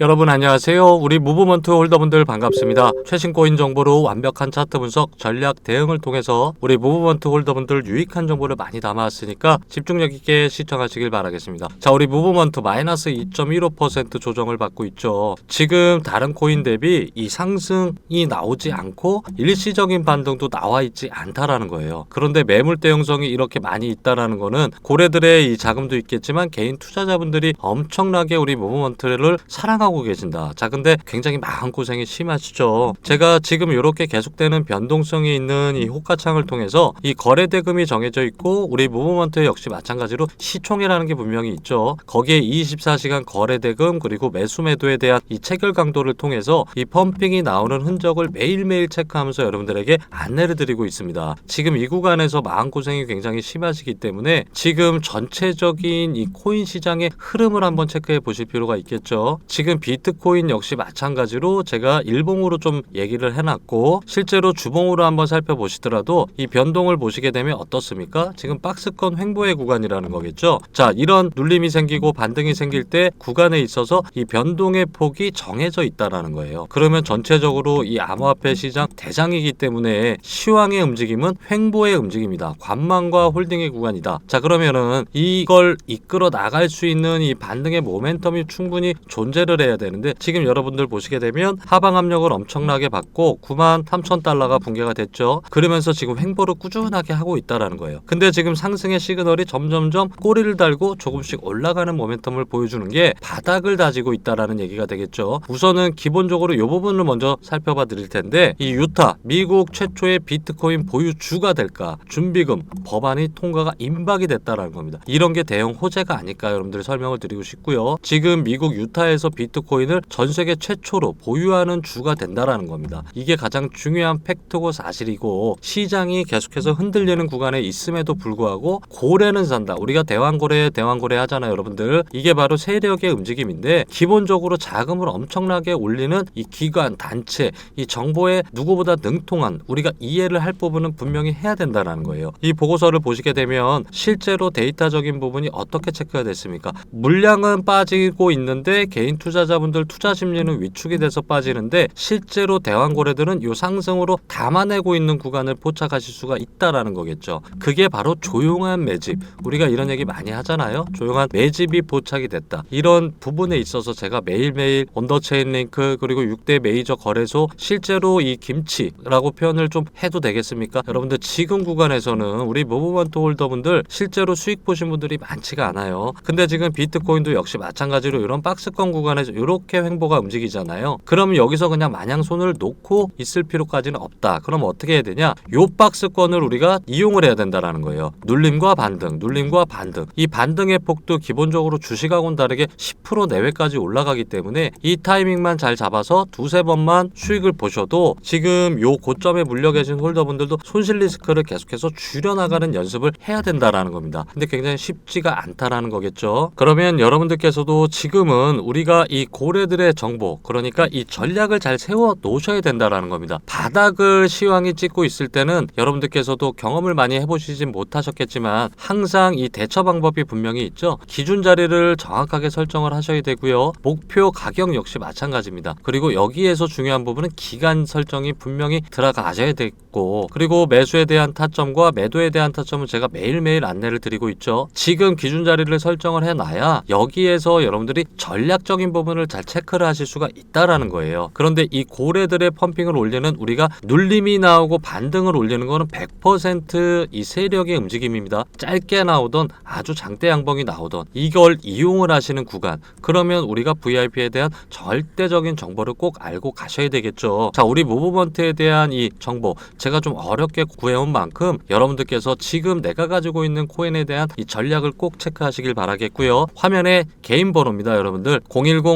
여러분 안녕하세요. 우리 무브먼트 홀더분들 반갑습니다. 최신 코인 정보로 완벽한 차트 분석, 전략 대응을 통해서 우리 무브먼트 홀더분들 유익한 정보를 많이 담아왔으니까 집중력 있게 시청하시길 바라겠습니다. 자, 우리 무브먼트 마이너스 2.15% 조정을 받고 있죠. 지금 다른 코인 대비 이 상승이 나오지 않고 일시적인 반등도 나와 있지 않다라는 거예요. 그런데 매물 대응성이 이렇게 많이 있다라는 거는 고래들의 이 자금도 있겠지만 개인 투자자분들이 엄청나게 우리 무브먼트를 사랑하고 계신다. 자, 근데 굉장히 마음고생이 심하시죠. 제가 지금 이렇게 계속되는 변동성이 있는 이 호가창을 통해서 이 거래 대금이 정해져 있고 우리 무브먼트 역시 마찬가지로 시총이라는 게 분명히 있죠. 거기에 24시간 거래 대금 그리고 매수 매도에 대한 이 체결 강도를 통해서 이 펌핑이 나오는 흔적을 매일매일 체크하면서 여러분들에게 안내를 드리고 있습니다. 지금 이 구간에서 마음고생이 굉장히 심하시기 때문에 지금 전체적인 이 코인 시장의 흐름을 한번 체크해 보실 필요가 있겠죠. 지금 비트코인 역시 마찬가지로 제가 일봉으로 좀 얘기를 해놨고 실제로 주봉으로 한번 살펴보시더라도 이 변동을 보시게 되면 어떻습니까? 지금 박스권 횡보의 구간이라는 거겠죠. 자, 이런 눌림이 생기고 반등이 생길 때 구간에 있어서 이 변동의 폭이 정해져 있다라는 거예요. 그러면 전체적으로 이 암호화폐 시장 대장이기 때문에 시황의 움직임은 횡보의 움직임이다. 관망과 홀딩의 구간이다. 자, 그러면은 이걸 이끌어 나갈 수 있는 이 반등의 모멘텀이 충분히 존재를 해야 되는데 지금 여러분들 보시게 되면 하방 압력을 엄청나게 받고 9만 3천 달러가 붕괴가 됐죠. 그러면서 지금 횡보를 꾸준하게 하고 있다라는 거예요. 근데 지금 상승의 시그널이 점점점 꼬리를 달고 조금씩 올라가는 모멘텀을 보여주는 게 바닥을 다지고 있다라는 얘기가 되겠죠. 우선은 기본적으로 이 부분을 먼저 살펴봐 드릴 텐데 이 유타 미국 최초의 비트코인 보유주가 될까 준비금 법안이 통과가 임박이 됐다라는 겁니다. 이런 게 대형 호재가 아닐까 여러분들 설명을 드리고 싶고요. 지금 미국 유타에서 비트 코인을 전 세계 최초로 보유하는 주가 된다라는 겁니다. 이게 가장 중요한 팩트고 사실이고 시장이 계속해서 흔들리는 구간에 있음에도 불구하고 고래는 산다. 우리가 대왕고래 대왕고래 하잖아요, 여러분들. 이게 바로 세력의 움직임인데 기본적으로 자금을 엄청나게 올리는 이 기관, 단체, 이 정보에 누구보다 능통한 우리가 이해를 할 부분은 분명히 해야 된다는 거예요. 이 보고서를 보시게 되면 실제로 데이터적인 부분이 어떻게 체크가 됐습니까? 물량은 빠지고 있는데 개인 투자 자분들 투자 심리는 위축이 돼서 빠지는데 실제로 대왕고래들은 이 상승으로 담아내고 있는 구간을 포착하실 수가 있다라는 거겠죠. 그게 바로 조용한 매집. 우리가 이런 얘기 많이 하잖아요. 조용한 매집이 포착이 됐다. 이런 부분에 있어서 제가 매일매일 언더체인 링크 그리고 6대 메이저 거래소 실제로 이 김치라고 표현을 좀 해도 되겠습니까? 여러분들 지금 구간에서는 우리 무브먼트 홀더분들 실제로 수익 보신 분들이 많지가 않아요. 근데 지금 비트코인도 역시 마찬가지로 이런 박스권 구간에서 이렇게 횡보가 움직이잖아요. 그럼 여기서 그냥 마냥 손을 놓고 있을 필요까지는 없다. 그럼 어떻게 해야 되냐? 요 박스권을 우리가 이용을 해야 된다라는 거예요. 눌림과 반등, 눌림과 반등. 이 반등의 폭도 기본적으로 주식하고는 다르게 10% 내외까지 올라가기 때문에 이 타이밍만 잘 잡아서 두세 번만 수익을 보셔도 지금 요 고점에 물려 계신 홀더분들도 손실 리스크를 계속해서 줄여나가는 연습을 해야 된다라는 겁니다. 근데 굉장히 쉽지가 않다라는 거겠죠. 그러면 여러분들께서도 지금은 우리가 이 고래들의 정보, 그러니까 이 전략을 잘 세워 놓으셔야 된다라는 겁니다. 바닥을 시황이 찍고 있을 때는 여러분들께서도 경험을 많이 해보시진 못하셨겠지만 항상 이 대처 방법이 분명히 있죠. 기준 자리를 정확하게 설정을 하셔야 되고요. 목표 가격 역시 마찬가지입니다. 그리고 여기에서 중요한 부분은 기간 설정이 분명히 들어가셔야 되고 그리고 매수에 대한 타점과 매도에 대한 타점은 제가 매일매일 안내를 드리고 있죠. 지금 기준 자리를 설정을 해놔야 여기에서 여러분들이 전략적인 부분 을잘 체크를 하실 수가 있다라는 거예요. 그런데 이 고래들의 펌핑을 올리는 우리가 눌림이 나오고 반등을 올리는 거는 100%이 세력의 움직임입니다. 짧게 나오던 아주 장대 양봉이 나오던 이걸 이용을 하시는 구간 그러면 우리가 VIP에 대한 절대적인 정보를 꼭 알고 가셔야 되겠죠. 자, 우리 무브먼트에 대한 이 정보 제가 좀 어렵게 구해온 만큼 여러분들께서 지금 내가 가지고 있는 코인에 대한 이 전략을 꼭 체크하시길 바라겠고요. 화면에 개인 번호입니다, 여러분들.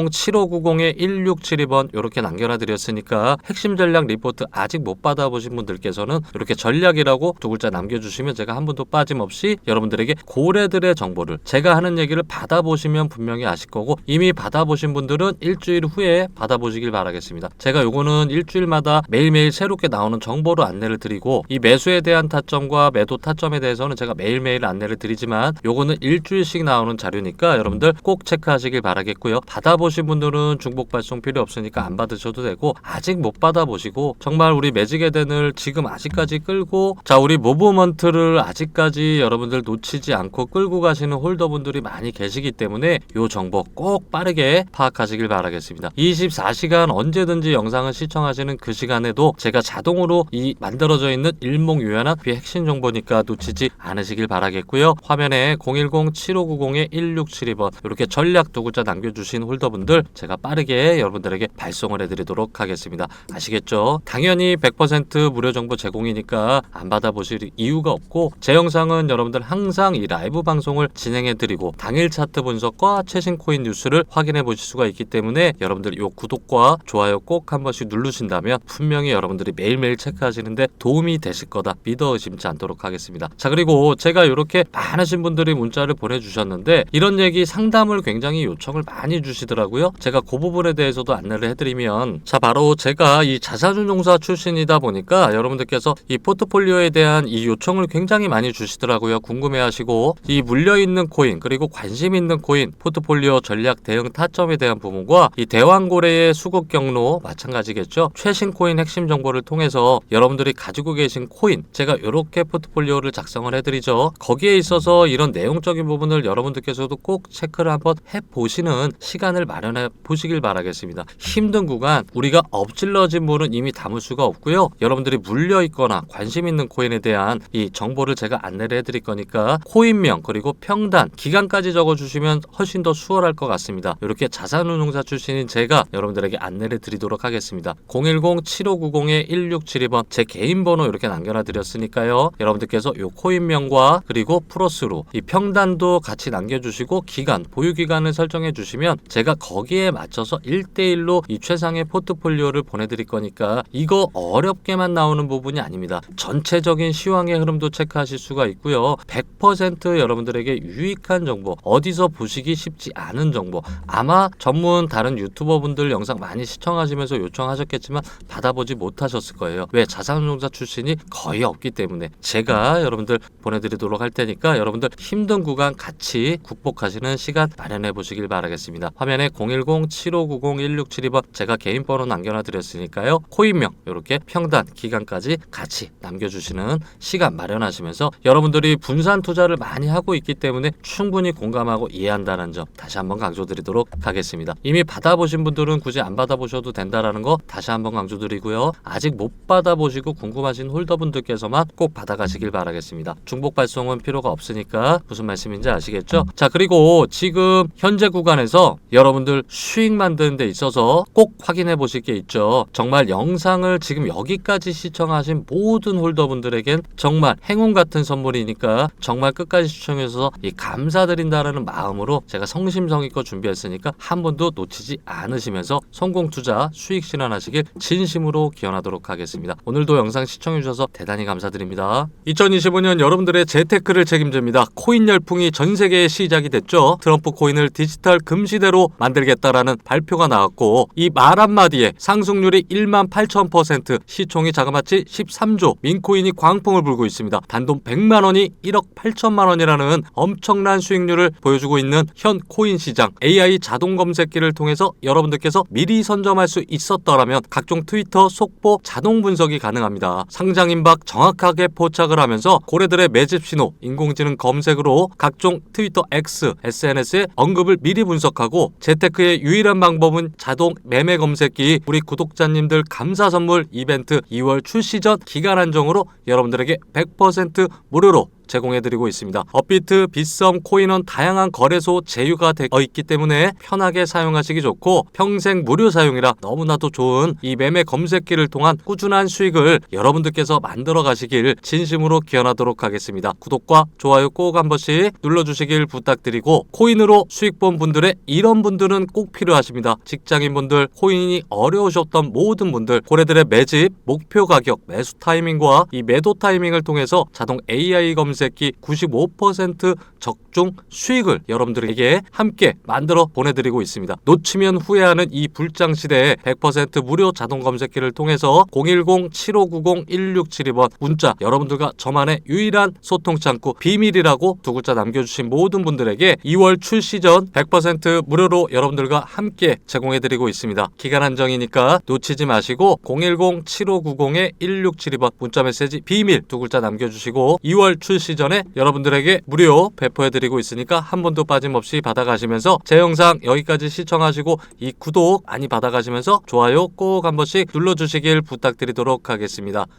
010-7590-1672번 이렇게 남겨놔 드렸으니까 핵심 전략 리포트 아직 못 받아보신 분들께서는 이렇게 전략이라고 두 글자 남겨주시면 제가 한 분도 빠짐없이 여러분들에게 고래들의 정보를 제가 하는 얘기를 받아보시면 분명히 아실 거고 이미 받아보신 분들은 일주일 후에 받아보시길 바라겠습니다. 제가 요거는 일주일마다 매일매일 새롭게 나오는 정보로 안내를 드리고 이 매수에 대한 타점과 매도 타점에 대해서는 제가 매일매일 안내를 드리지만 요거는 일주일씩 나오는 자료니까 여러분들 꼭 체크하시길 바라겠고요. 받아보 받아보신 분들은 중복 발송 필요 없으니까 안 받으셔도 되고 아직 못 받아보시고 정말 우리 매직 에덴을 지금 아직까지 끌고 자 우리 모브먼트를 아직까지 여러분들 놓치지 않고 끌고 가시는 홀더분들이 많이 계시기 때문에 요 정보 꼭 빠르게 파악하시길 바라겠습니다. 24시간 언제든지 영상을 시청하시는 그 시간에도 제가 자동으로 이 만들어져 있는 일목요연한 그 핵심 정보니까 놓치지 않으시길 바라겠고요. 화면에 010-7590-1672번 이렇게 전략 두 글자 남겨주신 홀더분들 제가 빠르게 여러분들에게 발송을 해드리도록 하겠습니다. 아시겠죠? 당연히 100% 무료 정보 제공이니까 안 받아보실 이유가 없고 제 영상은 여러분들 항상 이 라이브 방송을 진행해드리고 당일 차트 분석과 최신 코인 뉴스를 확인해 보실 수가 있기 때문에 여러분들 요 구독과 좋아요 꼭 한 번씩 누르신다면 분명히 여러분들이 매일매일 체크하시는데 도움이 되실 거다 믿어 의심치 않도록 하겠습니다. 자 그리고 제가 이렇게 많으신 분들이 문자를 보내주셨는데 이런 얘기 상담을 굉장히 요청을 많이 주시더라고요. 제가 그 부분에 대해서도 안내를 해드리면 자 바로 제가 이 자산운용사 출신이다 보니까 여러분들께서 이 포트폴리오에 대한 이 요청을 굉장히 많이 주시더라고요. 궁금해하시고 이 물려 있는 코인 그리고 관심 있는 코인 포트폴리오 전략 대응 타점에 대한 부분과 이 대왕고래의 수급 경로 마찬가지겠죠. 최신 코인 핵심 정보를 통해서 여러분들이 가지고 계신 코인 제가 이렇게 포트폴리오를 작성을 해드리죠. 거기에 있어서 이런 내용적인 부분을 여러분들께서도 꼭 체크를 한번 해보시는 시간을 마련해 보시길 바라겠습니다. 힘든 구간 우리가 엎질러진 물은 이미 담을 수가 없고요. 여러분들이 물려 있거나 관심 있는 코인에 대한 이 정보를 제가 안내를 해드릴 거니까 코인명 그리고 평단 기간까지 적어주시면 훨씬 더 수월할 것 같습니다. 이렇게 자산운용사 출신인 제가 여러분들에게 안내를 드리도록 하겠습니다. 010-7590-1672번 제 개인 번호 이렇게 남겨놔 드렸으니까요. 여러분들께서 이 코인명과 그리고 플러스로 이 평단도 같이 남겨주시고 기간 보유 기간을 설정해 주시면 제가 거기에 맞춰서 1대1로 이 최상의 포트폴리오를 보내드릴 거니까 이거 어렵게만 나오는 부분이 아닙니다. 전체적인 시황의 흐름도 체크하실 수가 있고요. 100% 여러분들에게 유익한 정보, 어디서 보시기 쉽지 않은 정보, 아마 전문 다른 유튜버 분들 영상 많이 시청하시면서 요청하셨겠지만 받아보지 못하셨을 거예요. 왜 자산운용사 출신이 거의 없기 때문에 제가 여러분들 보내드리도록 할 테니까 여러분들 힘든 구간 같이 극복하시는 시간 마련해 보시길 바라겠습니다. 화면에 010-7590-1672번 제가 개인 번호 남겨놔 드렸으니까요. 코인명 이렇게 평단 기간까지 같이 남겨주시는 시간 마련하시면서 여러분들이 분산 투자를 많이 하고 있기 때문에 충분히 공감하고 이해한다는 점 다시 한번 강조드리도록 하겠습니다. 이미 받아보신 분들은 굳이 안 받아보셔도 된다라는 거 다시 한번 강조드리고요. 아직 못 받아보시고 궁금하신 홀더분들께서만 꼭 받아가시길 바라겠습니다. 중복 발송은 필요가 없으니까 무슨 말씀인지 아시겠죠? 자 그리고 지금 현재 구간에서 여러분들 수익 만드는 데 있어서 꼭 확인해 보실 게 있죠. 정말 영상을 지금 여기까지 시청하신 모든 홀더분들에겐 정말 행운 같은 선물이니까 정말 끝까지 시청해 주셔서 이 감사드린다라는 마음으로 제가 성심성의껏 준비했으니까 한 번도 놓치지 않으시면서 성공 투자 수익 실현하시길 진심으로 기원하도록 하겠습니다. 오늘도 영상 시청해 주셔서 대단히 감사드립니다. 2025년 여러분들의 재테크를 책임집니다. 코인 열풍이 전 세계에 시작이 됐죠. 트럼프 코인을 디지털 금시대로 만 들겠다라는 발표가 나왔고 이 말 한마디에 상승률이 1만 8천 퍼센트 시총이 자그마치 13조 민코인이 광풍을 불고 있습니다. 단돈 100만 원이 1억 8천만 원이라는 엄청난 수익률을 보여주고 있는 현 코인 시장 AI 자동 검색기를 통해서 여러분들께서 미리 선점할 수 있었더라면 각종 트위터 속보 자동 분석이 가능합니다. 상장 임박 정확하게 포착을 하면서 고래들의 매집 신호 인공지능 검색으로 각종 트위터 X, SNS의 언급을 미리 분석하고 재테크의 유일한 방법은 자동 매매 검색기. 우리 구독자님들 감사 선물 이벤트 2월 출시 전 기간 한정으로 여러분들에게 100% 무료로 제공해드리고 있습니다. 업비트, 빗썸, 코인원 다양한 거래소 제휴가 되어 있기 때문에 편하게 사용하시기 좋고 평생 무료 사용이라 너무나도 좋은 이 매매 검색기를 통한 꾸준한 수익을 여러분들께서 만들어 가시길 진심으로 기원하도록 하겠습니다. 구독과 좋아요 꼭 한 번씩 눌러주시길 부탁드리고 코인으로 수익 본 분들의 이런 분들은 꼭 필요하십니다. 직장인분들, 코인이 어려우셨던 모든 분들, 고래들의 매집, 목표 가격, 매수 타이밍과 이 매도 타이밍을 통해서 자동 AI 검색 검색기 95% 적중 수익을 여러분들에게 함께 만들어 보내드리고 있습니다. 놓치면 후회하는 이 불장 시대에 100% 무료 자동 검색기를 통해서 010-7590-1672번 문자 여러분들과 저만의 유일한 소통 창구 비밀이라고 두 글자 남겨주신 모든 분들에게 2월 출시 전 100% 무료로 여러분들과 함께 제공해드리고 있습니다. 기간 한정이니까 놓치지 마시고 010-7590-1672번 문자 메시지 비밀 두 글자 남겨주시고 2월 출시 전에 여러분들에게 무료 배포해드리고 있으니까 한 번도 빠짐없이 받아가시면서 제 영상 여기까지 시청하시고 이 구독 많이 받아가시면서 좋아요 꼭 한 번씩 눌러주시길 부탁드리도록 하겠습니다.